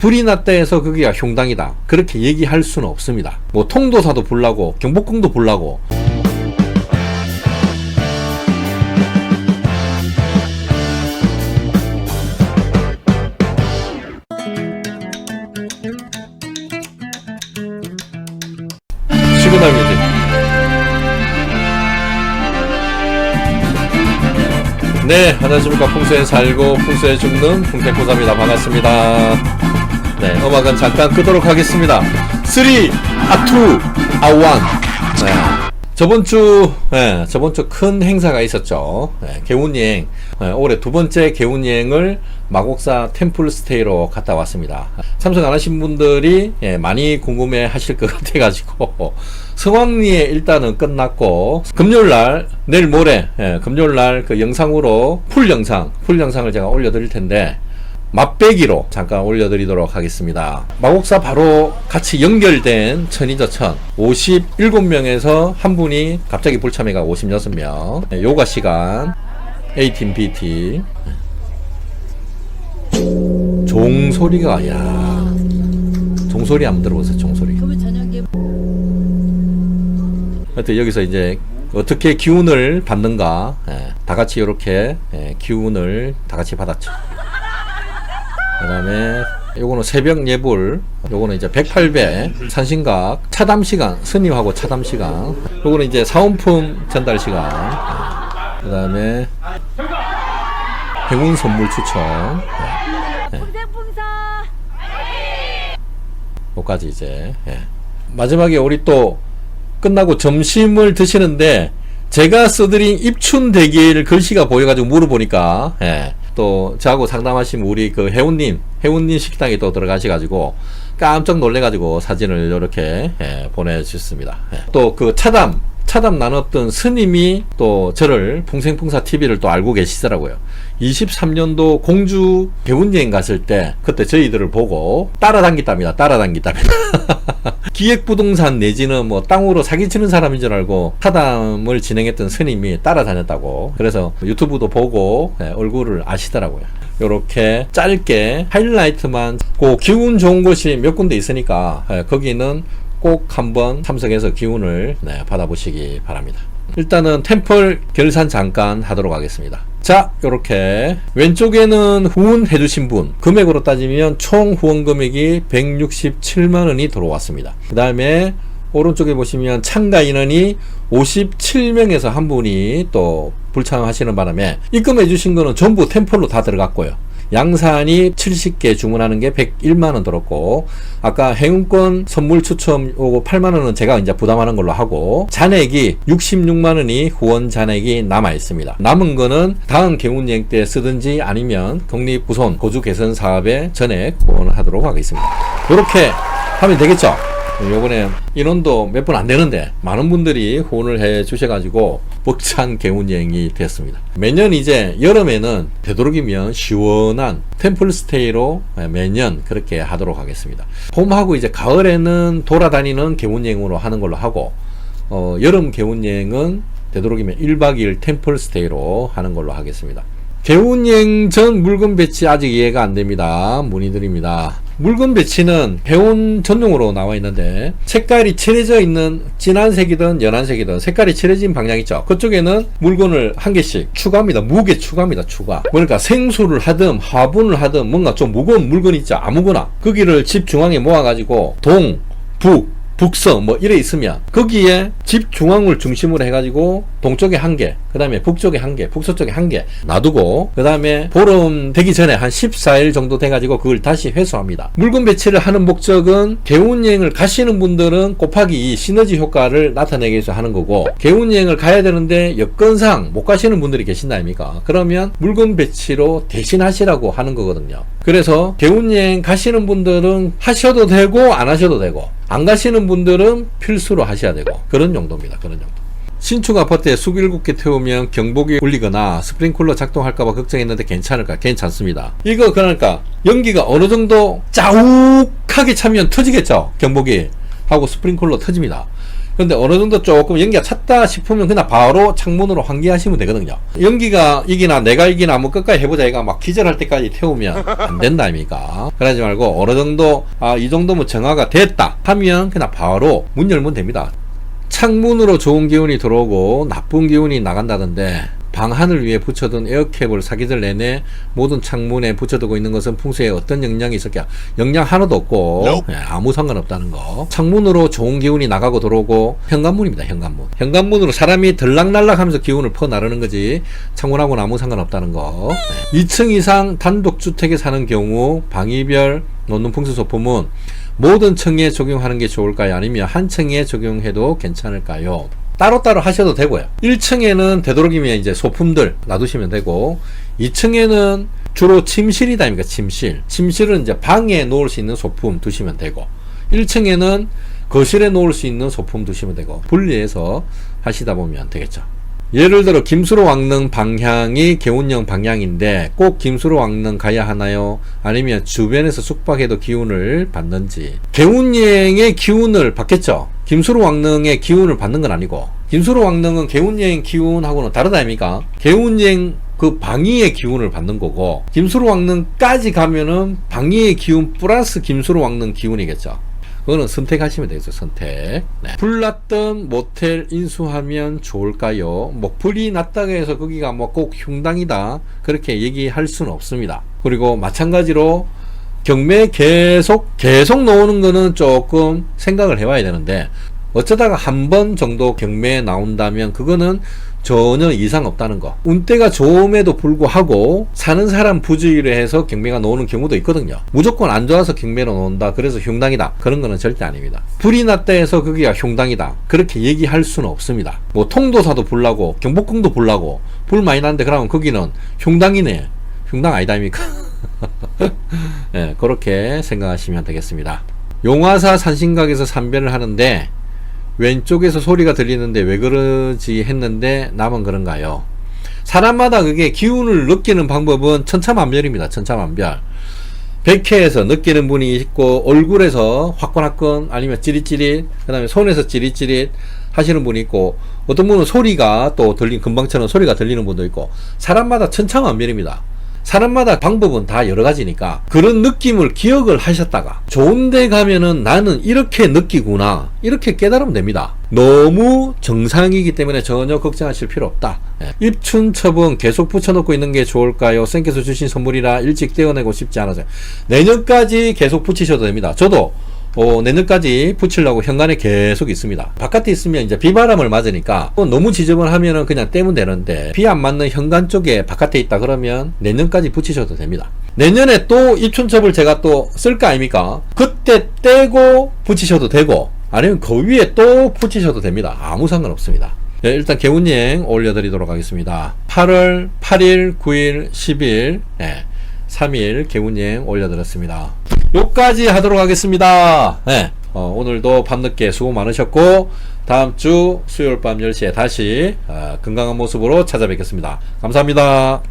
불이 났다 해서 거기가 흉당이다. 그렇게 얘기할 수는 없습니다. 뭐 통도사도 불나고 경복궁도 불나고 시그널 뮤직 네, 안녕하십니까. 풍수에 살고 풍수에 죽는 풍태코사입니다. 반갑습니다. 네, 음악은 잠깐 끄도록 하겠습니다. 3, 아, 2, 아, 1. 네. 저번 주, 네, 저번 주 큰 행사가 있었죠. 네, 개운여행. 네, 올해 두 번째 개운여행을 마곡사 템플스테이로 갔다 왔습니다. 참석 안 하신 분들이 예, 많이 궁금해 하실 것 같아가지고, 성황리에 일단은 끝났고, 금요일날, 내일 모레, 예, 금요일날 그 영상으로 풀 영상, 풀 영상을 제가 올려드릴 텐데, 맛배기로 잠깐 올려드리도록 하겠습니다. 마곡사 바로 같이 연결된 천이저천. 57명에서 한 분이 갑자기 불참해가 56명. 네, 요가 시간. A팀 B팀. 종소리가 야. 종소리 한번 들어보세요 종소리. 저녁에 하여튼 여기서 이제 어떻게 기운을 받는가. 예, 다 같이 이렇게 예, 기운을 다 같이 받았죠 그 다음에 요거는 새벽 예불 요거는 이제 108배 산신각 차담 시간 스님하고 차담 시간. 요거는 이제 사은품 전달 시간. 그 다음에 행운 선물 추천. 풍생풍사. 요까지 이제 예. 마지막에 우리 또 끝나고 점심을 드시는데 제가 써드린 입춘 대기를 글씨가 보여가지고 물어보니까 예. 또 저하고 상담하신 우리 그 해운님 해운님 식당에 또 들어가셔가지고 깜짝 놀래가지고 사진을 이렇게 예, 보내주셨습니다. 또그 차담 차담 나눴던 스님이 또 저를 풍생풍사 TV를 또 알고 계시더라고요. 23년도 공주 배운여행 갔을 때 그때 저희들을 보고 따라당겼답니다. 따라당겼답니다. 기획부동산 내지는 뭐 땅으로 사기치는 사람인 줄 알고 차담을 진행했던 스님이 따라다녔다고. 그래서 유튜브도 보고 네, 얼굴을 아시더라고요. 요렇게 짧게 하이라이트만 그 기운 좋은 곳이 몇 군데 있으니까 예, 거기는 꼭 한번 참석해서 기운을 네, 받아보시기 바랍니다. 일단은 템플 결산 잠깐 하도록 하겠습니다. 자, 요렇게 왼쪽에는 후원해 주신 분 금액으로 따지면 총 후원 금액이 167만 원이 들어왔습니다. 그 다음에 오른쪽에 보시면 참가 인원이 57명에서 한 분이 또 불참하시는 바람에 입금해 주신 거는 전부 템플로 다 들어갔고요. 양산이 70개 주문하는 게 101만 원 들었고 아까 행운권 선물 추첨 요거 8만 원은 제가 이제 부담하는 걸로 하고 잔액이 66만 원이 후원 잔액이 남아 있습니다. 남은 거는 다음 개운여행 때 쓰든지 아니면 독립부손 고주 개선 사업에 전액 후원하도록 하겠습니다. 이렇게 하면 되겠죠? 요번에 인원도 몇 분 안 되는데 많은 분들이 후원을 해 주셔가지고 벅찬 개운여행이 됐습니다. 매년 이제 여름에는 되도록이면 시원한 템플스테이로 매년 그렇게 하도록 하겠습니다. 봄하고 이제 가을에는 돌아다니는 개운여행으로 하는 걸로 하고 어, 여름 개운여행은 되도록이면 1박 2일 템플스테이로 하는 걸로 하겠습니다. 개운여행 전 물건 배치 아직 이해가 안 됩니다. 문의드립니다. 물건 배치는 배운 전용으로 나와 있는데 색깔이 칠해져 있는 진한 색이든 연한 색이든 색깔이 칠해진 방향 있죠. 그쪽에는 물건을 한 개씩 추가합니다. 무게 추가합니다. 추가. 그러니까 생수를 하든 화분을 하든 뭔가 좀 무거운 물건 있죠. 아무거나 거기를 집 중앙에 모아가지고 동, 북, 북서 뭐 이래 있으면 거기에 집 중앙을 중심으로 해가지고 동쪽에 한 개, 그 다음에 북쪽에 한 개, 북서쪽에 한 개 놔두고 그 다음에 보름 되기 전에 한 14일 정도 돼가지고 그걸 다시 회수합니다. 물건 배치를 하는 목적은 개운여행을 가시는 분들은 곱하기 이 시너지 효과를 나타내기 위해서 하는 거고 개운여행을 가야 되는데 여건상 못 가시는 분들이 계신다 아닙니까? 그러면 물건 배치로 대신하시라고 하는 거거든요. 그래서 개운여행 가시는 분들은 하셔도 되고 안 하셔도 되고 안 가시는 분들은 필수로 하셔야 되고 그런 용도입니다. 그런 용도. 신축 아파트에 숲 7개 태우면 경보기 울리거나 스프링쿨러 작동할까봐 걱정했는데 괜찮을까? 괜찮습니다. 이거 그러니까 연기가 어느 정도 짜욱하게 차면 터지겠죠? 경보기 하고 스프링쿨러 터집니다. 근데 어느 정도 조금 연기가 찼다 싶으면 그냥 바로 창문으로 환기하시면 되거든요. 연기가 이기나 내가 이기나 한번 끝까지 해보자. 얘가 막 기절할 때까지 태우면 안 된다, 아닙니까? 그러지 말고 어느 정도, 아, 이 정도면 정화가 됐다 하면 그냥 바로 문 열면 됩니다. 창문으로 좋은 기운이 들어오고 나쁜 기운이 나간다던데 방한을 위해 붙여둔 에어캡을 사기들 내내 모든 창문에 붙여두고 있는 것은 풍수에 어떤 영향이 있을까? 영향 하나도 없고 예, 아무 상관없다는 거. 창문으로 좋은 기운이 나가고 들어오고 현관문입니다. 현관문. 현관문으로 사람이 들락날락하면서 기운을 퍼 나르는 거지 창문하고는 아무 상관없다는 거. 예. 2층 이상 단독 주택에 사는 경우 방위별 놓는 풍수 소품은 모든 층에 적용하는 게 좋을까요? 아니면 한 층에 적용해도 괜찮을까요? 따로따로 하셔도 되고요. 1층에는 되도록이면 이제 소품들 놔두시면 되고 2층에는 주로 침실이다 아닙니까? 침실. 침실은 이제 방에 놓을 수 있는 소품 두시면 되고 1층에는 거실에 놓을 수 있는 소품 두시면 되고 분리해서 하시다 보면 되겠죠. 예를 들어 김수로 왕릉 방향이 개운령 방향인데 꼭 김수로 왕릉 가야 하나요? 아니면 주변에서 숙박해도 기운을 받는지 개운여행의 기운을 받겠죠? 김수로 왕릉의 기운을 받는 건 아니고 김수로 왕릉은 개운여행 기운하고는 다르다 아닙니까? 개운여행 그 방위의 기운을 받는 거고 김수로 왕릉까지 가면은 방위의 기운 플러스 김수로 왕릉 기운이겠죠. 그거는 선택하시면 되겠죠, 선택. 네. 불 났던 모텔 인수하면 좋을까요? 뭐, 불이 났다고 해서 거기가 뭐 꼭 흉당이다. 그렇게 얘기할 수는 없습니다. 그리고 마찬가지로 경매 계속, 계속 나오는 거는 조금 생각을 해봐야 되는데, 어쩌다가 한 번 정도 경매에 나온다면 그거는 전혀 이상 없다는 거. 운때가 좋음에도 불구하고 사는 사람 부주의를 해서 경매가 나오는 경우도 있거든요. 무조건 안 좋아서 경매로 나온다. 그래서 흉당이다. 그런 거는 절대 아닙니다. 불이 났다 해서 거기가 흉당이다. 그렇게 얘기할 수는 없습니다. 뭐 통도사도 불나고 경복궁도 불나고 불 많이 났는데 그러면 거기는 흉당이네. 흉당 아니다 아닙니까? 예, 그렇게 생각하시면 되겠습니다. 용화사 산신각에서 삼변을 하는데 왼쪽에서 소리가 들리는데 왜 그러지 했는데 나만 그런가요? 사람마다 그게 기운을 느끼는 방법은 천차만별입니다. 천차만별. 백회에서 느끼는 분이 있고 얼굴에서 화끈화끈 아니면 찌릿찌릿 그다음에 손에서 찌릿찌릿 하시는 분이 있고 어떤 분은 소리가 또 들린 금방처럼 소리가 들리는 분도 있고 사람마다 천차만별입니다. 사람마다 방법은 다 여러 가지니까 그런 느낌을 기억을 하셨다가 좋은데 가면은 나는 이렇게 느끼구나 이렇게 깨달으면 됩니다. 너무 정상이기 때문에 전혀 걱정하실 필요 없다. 예. 입춘 처분 계속 붙여놓고 있는 게 좋을까요? 쌤께서 주신 선물이라 일찍 떼어내고 싶지 않아서요. 내년까지 계속 붙이셔도 됩니다. 저도 어, 내년까지 붙이려고 현관에 계속 있습니다. 바깥에 있으면 이제 비바람을 맞으니까 또 너무 지저분하면은 그냥 떼면 되는데 비 안 맞는 현관 쪽에 바깥에 있다 그러면 내년까지 붙이셔도 됩니다. 내년에 또 입춘첩을 제가 또 쓸 거 아닙니까? 그때 떼고 붙이셔도 되고 아니면 그 위에 또 붙이셔도 됩니다. 아무 상관없습니다. 네, 일단 개운여행 올려드리도록 하겠습니다. 8월 8일, 9일, 10일, 네, 3일 개운여행 올려드렸습니다. 요까지 하도록 하겠습니다. 네, 어, 오늘도 밤늦게 수고 많으셨고 다음 주 수요일 밤 10시에 다시 어, 건강한 모습으로 찾아뵙겠습니다. 감사합니다.